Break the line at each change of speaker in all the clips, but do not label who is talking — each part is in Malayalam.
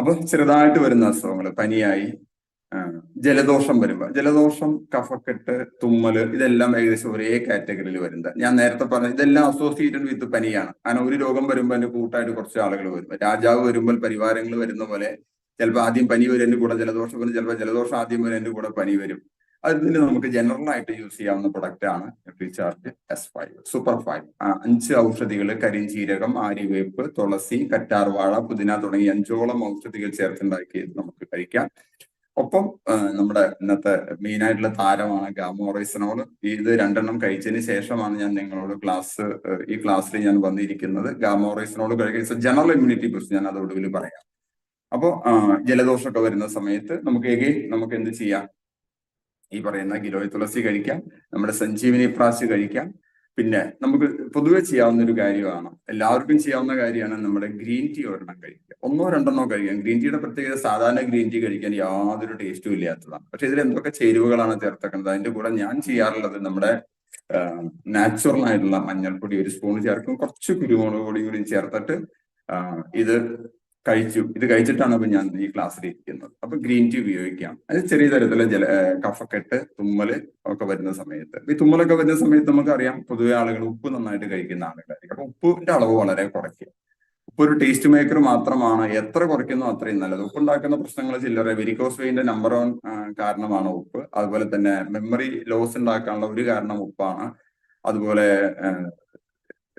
അപ്പൊ ചെറുതായിട്ട് വരുന്ന അസുഖങ്ങൾ പനിയായി ജലദോഷം വരുമ്പോ ജലദോഷം കഫക്കെട്ട് തുമ്മൽ ഇതെല്ലാം ഏകദേശം ഒരേ കാറ്റഗറിയിൽ വരുന്നത് ഞാൻ നേരത്തെ പറഞ്ഞ ഇതെല്ലാം അസോസിയേറ്റഡ് വിത്ത് പനിയാണ്. കാരണം ഒരു രോഗം വരുമ്പോൾ അതിന്റെ കൂട്ടായിട്ട് കുറച്ച് ആളുകൾ വരും രാജാവ് വരുമ്പോൾ പരിവാരങ്ങൾ വരുന്ന പോലെ ചിലപ്പോൾ ആദ്യം പനി വരും എന്റെ കൂടെ ജലദോഷം വരും ചിലപ്പോൾ ജലദോഷം ആദ്യം വരും എന്റെ കൂടെ പനി വരും. അതിൽ നമുക്ക് ജനറൽ ആയിട്ട് യൂസ് ചെയ്യാവുന്ന പ്രൊഡക്റ്റ് ആണ് recharge S five super five അഞ്ച് ഔഷധികൾ കരിഞ്ചീരകം ആര്യവേപ്പ് തുളസി കറ്റാർവാഴ പുതിന തുടങ്ങി അഞ്ചോളം ഔഷധികൾ ചേർത്തുണ്ടാക്കി നമുക്ക് കഴിക്കാം. ഒപ്പം നമ്മുടെ ഇന്നത്തെ മെയിൻ ആയിട്ടുള്ള താരമാണ് ഗാമോറൈസനോൾ. ഇത് രണ്ടെണ്ണം കഴിച്ചതിന് ശേഷമാണ് ഞാൻ നിങ്ങളോട് ക്ലാസ് ഈ ക്ലാസ്സിൽ ഞാൻ വന്നിരിക്കുന്നത്. ഗാമോറൈസനോൾ കഴിക്കുക ജനറൽ ഇമ്മ്യൂണിറ്റി കുറിച്ച് ഞാൻ അതോടുവിൽ പറയാം. അപ്പോ ആ, ജലദോഷമൊക്കെ വരുന്ന സമയത്ത് നമുക്ക് എഗെയിൻ നമുക്ക് എന്ത് ചെയ്യാം? ഈ പറയുന്ന ഗിലോയ് തുളസി കഴിക്കാം നമ്മുടെ സഞ്ജീവിനി പ്രാശ് കഴിക്കാം. പിന്നെ നമുക്ക് പൊതുവെ ചെയ്യാവുന്ന ഒരു കാര്യമാണ് എല്ലാവർക്കും ചെയ്യാവുന്ന കാര്യമാണ് നമ്മുടെ ഗ്രീൻ ടീ ഒരെണ്ണം കഴിക്കുക. ഒന്നോ രണ്ടെണ്ണോ കഴിക്കാം. ഗ്രീൻ ടീയുടെ പ്രത്യേകത സാധാരണ ഗ്രീൻ ടീ കഴിക്കാൻ യാതൊരു ടേസ്റ്റും ഇല്ലാത്തതാണ്. പക്ഷെ ഇതിൽ എന്തൊക്കെ ചേരുവകളാണ് ചേർത്തേക്കുന്നത് അതിന്റെ കൂടെ ഞാൻ ചെയ്യാറുള്ളത് നമ്മുടെ നാച്ചുറൽ ആയിട്ടുള്ള മഞ്ഞൾപ്പൊടി ഒരു സ്പൂൺ ചേർക്കും. കുറച്ച് കുരുമുളക് പൊടിയും കൂടി ചേർത്തിട്ട് ഇത് കഴിച്ചു. ഇത് കഴിച്ചിട്ടാണ് അപ്പൊ ഞാൻ ഈ ക്ലാസ്സിൽ ഇരിക്കുന്നത്. അപ്പൊ ഗ്രീൻ ടീ ഉപയോഗിക്കാം. അത് ചെറിയ തരത്തിലെ ജല കഫക്കെട്ട് തുമ്മൽ ഒക്കെ വരുന്ന സമയത്ത്. ഈ തുമ്മലൊക്കെ വരുന്ന സമയത്ത് നമുക്കറിയാം പൊതുവെ ആളുകൾ ഉപ്പ് നന്നായിട്ട് കഴിക്കുന്ന ആളുകളായിരിക്കും. അപ്പൊ ഉപ്പിന്റെ അളവ് വളരെ കുറയ്ക്കുക. ഉപ്പ് ഒരു ടേസ്റ്റ് മേക്കർ മാത്രമാണ് എത്ര കുറയ്ക്കുന്നോ അത്രയും നല്ലത്. ഉപ്പ് ഉണ്ടാക്കുന്ന പ്രശ്നങ്ങൾ ചില്ലറ വെരിക്കോസ് വെയിന്റെ നമ്പർ വൺ കാരണമാണ് ഉപ്പ്. അതുപോലെ തന്നെ മെമ്മറി ലോസ് ഉണ്ടാക്കാനുള്ള ഒരു കാരണം ഉപ്പാണ്. അതുപോലെ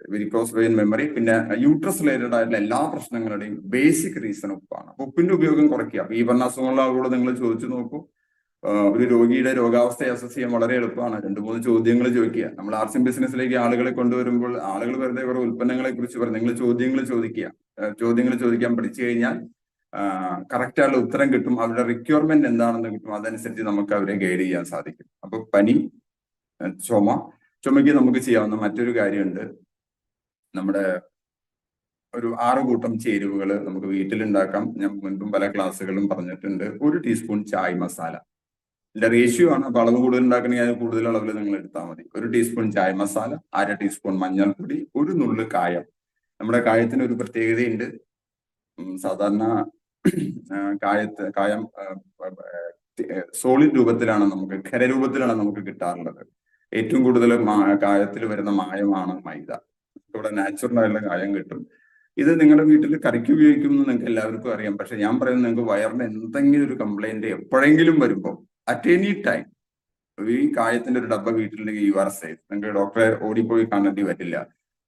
വെരിക്കോസ് വെയിൻ മെമ്മറി പിന്നെ യൂട്രസ് റിലേറ്റഡ് ആയിട്ടുള്ള എല്ലാ പ്രശ്നങ്ങളുടെയും ബേസിക് റീസൺ ഉപ്പാണ്. ഉപ്പിന്റെ ഉപയോഗം കുറയ്ക്കുക. ഈ പറഞ്ഞ അസുഖമുള്ള ആളോട് നിങ്ങൾ ചോദിച്ചു നോക്കൂ. ഒരു രോഗിയുടെ രോഗാവസ്ഥയെ അസസ് ചെയ്യാൻ വളരെ എളുപ്പമാണ്. രണ്ട് മൂന്ന് ചോദ്യങ്ങൾ ചോദിക്കുക. നമ്മൾ ആർട്സ് ബിസിനസ്സിലേക്ക് ആളുകളെ കൊണ്ടുവരുമ്പോൾ ആളുകൾ വെറുതെ കുറെ ഉൽപ്പന്നങ്ങളെ കുറിച്ച് പറയും നിങ്ങൾ ചോദ്യങ്ങൾ ചോദിക്കുക. ചോദ്യങ്ങൾ ചോദിക്കാൻ പഠിച്ചു കഴിഞ്ഞാൽ കറക്റ്റായുള്ള ഉത്തരം കിട്ടും. അവരുടെ റിക്വയർമെന്റ് എന്താണെന്ന് കിട്ടും. അതനുസരിച്ച് നമുക്ക് അവരെ ഗൈഡ് ചെയ്യാൻ സാധിക്കും. അപ്പൊ പനി ചുമ ചുമയ്ക്ക് നമുക്ക് ചെയ്യാവുന്ന മറ്റൊരു കാര്യമുണ്ട്. നമ്മുടെ ഒരു ആറ് കൂട്ടം ചേരുവകൾ നമുക്ക് വീട്ടിലുണ്ടാക്കാം. ഞാൻ മുൻപും പല ക്ലാസ്സുകളും പറഞ്ഞിട്ടുണ്ട്. ഒരു ടീസ്പൂൺ ചായ് മസാല. ഇതിന്റെ റേഷ്യോ ആണ്. അപ്പൊ അളവ് കൂടുതൽ ഉണ്ടാക്കണമെങ്കിൽ അത് കൂടുതൽ അളവിൽ നിങ്ങൾ എടുത്താൽ മതി. ഒരു ടീസ്പൂൺ ചായ് മസാല അര ടീസ്പൂൺ മഞ്ഞൾപ്പൊടി ഒരു നുള്ളു കായം. നമ്മുടെ കായത്തിന് ഒരു പ്രത്യേകതയുണ്ട്. സാധാരണ കായത്ത് കായം സോളിഡ് രൂപത്തിലാണ് നമുക്ക് ഖരരൂപത്തിലാണ് നമുക്ക് കിട്ടാറുള്ളത്. ഏറ്റവും കൂടുതൽ കായത്തിൽ വരുന്ന മായമാണ് മൈദ. ഇവിടെ നാച്ചുറൽ ആയിട്ടുള്ള കായം കിട്ടും. ഇത് നിങ്ങളുടെ വീട്ടിൽ കറിക്ക് ഉപയോഗിക്കുമെന്ന് നിങ്ങൾക്ക് എല്ലാവർക്കും അറിയാം. പക്ഷെ ഞാൻ പറയുന്നത് നിങ്ങൾക്ക് വയറിന് എന്തെങ്കിലും ഒരു കംപ്ലൈന്റ് എപ്പോഴെങ്കിലും വരുമ്പോൾ അറ്റ് എനി ടൈം ഈ കായത്തിന്റെ ഒരു ഡബ്ബ വീട്ടിലുണ്ടെങ്കിൽ യു ആർ സേഫ് നിങ്ങൾക്ക് ഡോക്ടറെ ഓടിപ്പോയി കാണേണ്ടി വരില്ല.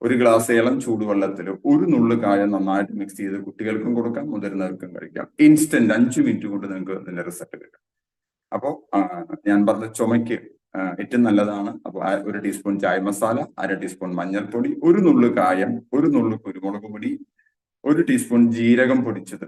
ഒരു ഗ്ലാസ് ഏളം ചൂടുവെള്ളത്തിൽ ഒരു നുള്ളു കായം നന്നായിട്ട് മിക്സ് ചെയ്ത് കുട്ടികൾക്കും കൊടുക്കാം മുതിർന്നവർക്കും കഴിക്കാം. ഇൻസ്റ്റന്റ് അഞ്ചു മിനിറ്റ് കൊണ്ട് നിങ്ങൾക്ക് ഇതിന്റെ റിസൾട്ട് കിട്ടും. അപ്പോൾ ഞാൻ പറഞ്ഞ ചുമയ്ക്ക് ഏറ്റവും നല്ലതാണ്. ഒരു ടീസ്പൂൺ ചായ മസാല അര ടീസ്പൂൺ മഞ്ഞൾപ്പൊടി ഒരു നുള്ളു കായം ഒരു നുള്ളു കുരുമുളക് പൊടി ഒരു ടീസ്പൂൺ ജീരകം പൊടിച്ചത്.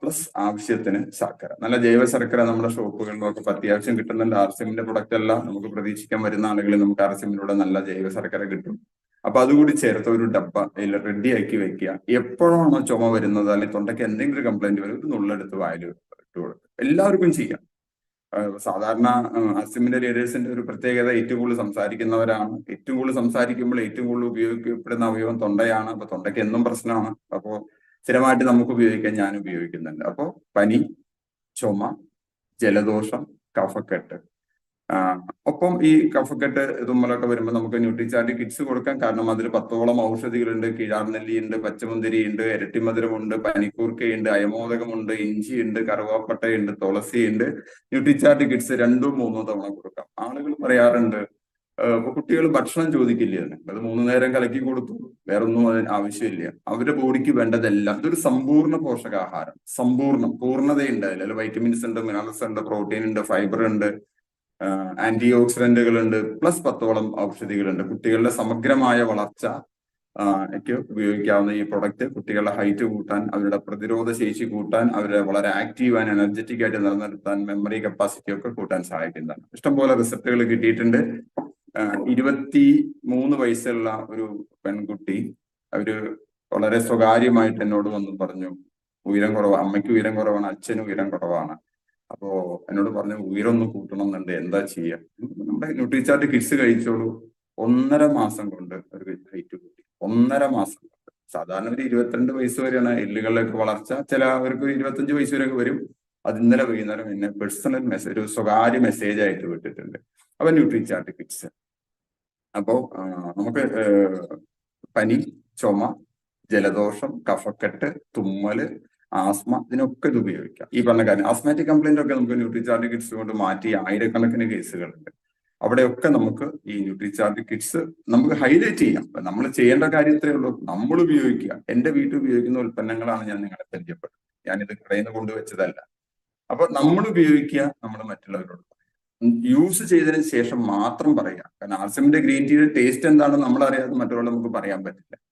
പ്ലസ് ആവശ്യത്തിന് ശർക്കര. നല്ല ജൈവ ശർക്കര നമ്മുടെ ഷോപ്പുകളിലൊക്കെ അത്യാവശ്യം കിട്ടുന്നുണ്ട്. ആർസിമിന്റെ പ്രൊഡക്റ്റ് അല്ല നമുക്ക് പ്രതീക്ഷിക്കാൻ വരുന്ന ആളുകളിൽ നമുക്ക് ആർസിമിലൂടെ നല്ല ജൈവ ശർക്കര കിട്ടും. അപ്പൊ അതുകൂടി ചേർത്ത് ഒരു ഡബ്ബ അതിൽ റെഡി ആക്കി വെക്കുക. എപ്പോഴാണോ ചുമ വരുന്നത് അല്ലെങ്കിൽ തൊണ്ടയ്ക്ക് എന്തെങ്കിലും ഒരു കംപ്ലൈന്റ് വരും ഒരു നുള്ളെടുത്ത് വായിൽ ഇട്ട് കൊടുക്കുക. എല്ലാവർക്കും ചെയ്യാം. സാധാരണ അസിമിന്റെ ലീഡേഴ്സിന്റെ ഒരു പ്രത്യേകത ഏറ്റവും കൂടുതൽ സംസാരിക്കുന്നവരാണ്. ഏറ്റവും കൂടുതൽ സംസാരിക്കുമ്പോൾ ഏറ്റവും കൂടുതൽ ഉപയോഗിക്കപ്പെടുന്ന അവയവം തൊണ്ടയാണ്. അപ്പൊ തൊണ്ടയ്ക്ക് എന്നും പ്രശ്നമാണ്. അപ്പോ സ്ഥിരമായിട്ട് നമുക്ക് ഉപയോഗിക്കാൻ ഞാൻ ഉപയോഗിക്കുന്നുണ്ട്. അപ്പോ പനി ചുമ ജലദോഷം കഫക്കെട്ട്. ഒപ്പം ഈ കഫക്കെട്ട് തുമ്മലൊക്കെ വരുമ്പോൾ നമുക്ക് ന്യൂട്രിചാർട്ട് കിറ്റ്സ് കൊടുക്കാം. കാരണം അതിൽ പത്തോളം ഔഷധികളുണ്ട്. കിഴാർനെല്ലിയുണ്ട് പച്ചമുന്തിരിയുണ്ട് ഇരട്ടിമധുരമുണ്ട് പനിക്കൂർക്കയുണ്ട് അയമോദകമുണ്ട് ഇഞ്ചിയുണ്ട് കറുവാപ്പട്ടയുണ്ട് തുളസിയുണ്ട്. ന്യൂട്രിചാർട്ട് കിറ്റ്സ് രണ്ടും മൂന്നോ തവണ കൊടുക്കാം. ആളുകൾ പറയാറുണ്ട് കുട്ടികൾ ഭക്ഷണം ചോദിക്കില്ല? അത് മൂന്ന് നേരം കലക്കി കൊടുത്തു. വേറൊന്നും അതിന് ആവശ്യമില്ല. അവരുടെ ബോഡിക്ക് വേണ്ടതെല്ലാം. ഇതൊരു സമ്പൂർണ പോഷകാഹാരം. സമ്പൂർണം. പൂർണതയുണ്ട് അതിൽ. വൈറ്റമിൻസ് ഉണ്ട് മിനറൽസ് ഉണ്ട് പ്രോട്ടീൻ ഉണ്ട് ഫൈബർ ഉണ്ട്. ആന്റി ഓക്സിഡന്റുകളുണ്ട് പ്ലസ് പത്തോളം ഔഷധികളുണ്ട്. കുട്ടികളുടെ സമഗ്രമായ വളർച്ച ഒക്കെ ഉപയോഗിക്കാവുന്ന ഈ പ്രൊഡക്റ്റ് കുട്ടികളുടെ ഹൈറ്റ് കൂട്ടാൻ അവരുടെ പ്രതിരോധ ശേഷി കൂട്ടാൻ അവരെ വളരെ ആക്റ്റീവ് ആൻഡ് എനർജറ്റിക് ആയിട്ട് നിലനിർത്താൻ മെമ്മറി കപ്പാസിറ്റി ഒക്കെ കൂട്ടാൻ സഹായിക്കുന്നതാണ്. ഇഷ്ടംപോലെ റിസപ്റ്റുകൾ കിട്ടിയിട്ടുണ്ട്. ഇരുപത്തി മൂന്ന് വയസ്സുള്ള ഒരു പെൺകുട്ടി അവർ വളരെ സ്വകാര്യമായിട്ട് എന്നോട് വന്ന് പറഞ്ഞു ഉയരം കുറവാണ് അമ്മയ്ക്ക് ഉയരം കുറവാണ് അച്ഛനും ഉയരം കുറവാണ്. എന്നോട് പറഞ്ഞു ഉയരൊന്ന് കൂട്ടണം എന്നുണ്ട് എന്താ ചെയ്യുക നമ്മുടെ ന്യൂട്രിചാർട്ട് കിഡ്സ് കഴിച്ചോളൂ. ഒന്നര മാസം കൊണ്ട് ഒരു ഹൈറ്റ് കൂട്ടി. ഒന്നര മാസം കൊണ്ട്. സാധാരണ ഒരു ഇരുപത്തിരണ്ട് വയസ്സ് വരെയാണ്. എല്ലുകളിലേക്ക് വളർച്ച ചിലവർക്ക് ഒരു ഇരുപത്തഞ്ച് വയസ്സ് വരെ വരും. അത് ഇന്നലെ വൈകുന്നേരം എന്നെ പേഴ്സണൽ മെസ്സേജ് ഒരു സ്വകാര്യ മെസ്സേജ് ആയിട്ട് വിട്ടിട്ടുണ്ട്. അപ്പൊ ന്യൂട്രി ചാർട്ട് കിറ്റ്സ് അപ്പോ നമുക്ക് പനി ചുമ ജലദോഷം കഫക്കെട്ട് തുമ്മൽ ആസ്മ ഇതിനൊക്കെ ഇത് ഉപയോഗിക്കാം. ഈ പറഞ്ഞ കാര്യം ആസ്മാറ്റിക് കംപ്ലൈന്റ് ഒക്കെ നമുക്ക് ന്യൂട്രിചാർജ് കിറ്റ്സ് കൊണ്ട് മാറ്റി ആയിരക്കണക്കിന് കേസുകളുണ്ട്. അവിടെയൊക്കെ നമുക്ക് ഈ ന്യൂട്രിചാർജ് കിറ്റ്സ് നമുക്ക് ഹൈലൈറ്റ് ചെയ്യാം. നമ്മൾ ചെയ്യേണ്ട കാര്യം ഇത്രയേ ഉള്ളൂ. നമ്മൾ ഉപയോഗിക്കുക. എന്റെ വീട്ടിൽ ഉപയോഗിക്കുന്ന ഉൽപ്പന്നങ്ങളാണ് ഞാൻ നിങ്ങളെ പരിചയപ്പെടുന്നത്. ഞാനിത് കടയിൽ നിന്ന് കൊണ്ടുവച്ചതല്ല അപ്പൊ നമ്മൾ ഉപയോഗിക്കുക നമ്മൾ മറ്റുള്ളവരോട് യൂസ് ചെയ്തതിന് ശേഷം മാത്രം പറയാം കാരണം ആർസമിന്റെ ഗ്രീൻ ടീയുടെ ടേസ്റ്റ് എന്താണെന്ന് നമ്മൾ അറിയാതെ മറ്റുള്ളവർ നമുക്ക് പറയാൻ പറ്റില്ല.